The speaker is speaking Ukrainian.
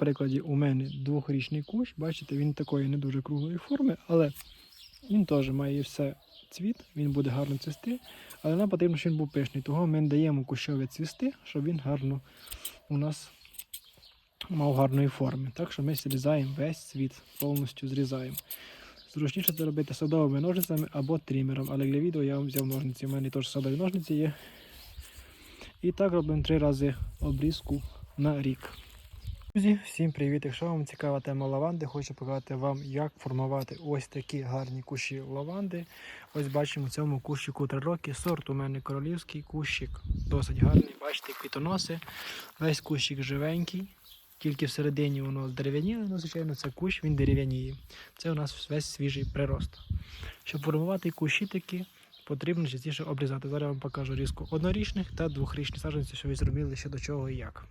прикладі, у мене двохрічний кущ, бачите, він такої не дуже круглої форми, але він теж має все цвіт, він буде гарно цвісти, але нам потрібно, щоб він був пишний. Того ми даємо кущові цвісти, щоб він гарно у нас мав гарної форми. Так що ми зрізаємо весь цвіт, повністю зрізаємо. Зручніше це робити садовими ножницями або трімером, але для відео я вам взяв ножниці. У мене теж садові ножниці є. І так робимо три рази обрізку на рік. Друзі, всім привіт! Якщо вам цікава тема лаванди, хочу показати вам, як формувати ось такі гарні кущі лаванди. Ось бачимо в цьому кущику 3 роки. Сорт у мене королівський кущик, досить гарний. Бачите, квітоноси. Весь кущик живенький, тільки всередині воно дерев'яніле, ну, звичайно, це кущ, він дерев'яніє. Це у нас весь свіжий прирост. Щоб формувати кущі такі, потрібно частіше обрізати. Зараз я вам покажу різку однорічних та двохрічних саджанців, що ви зробили ще до чого і як.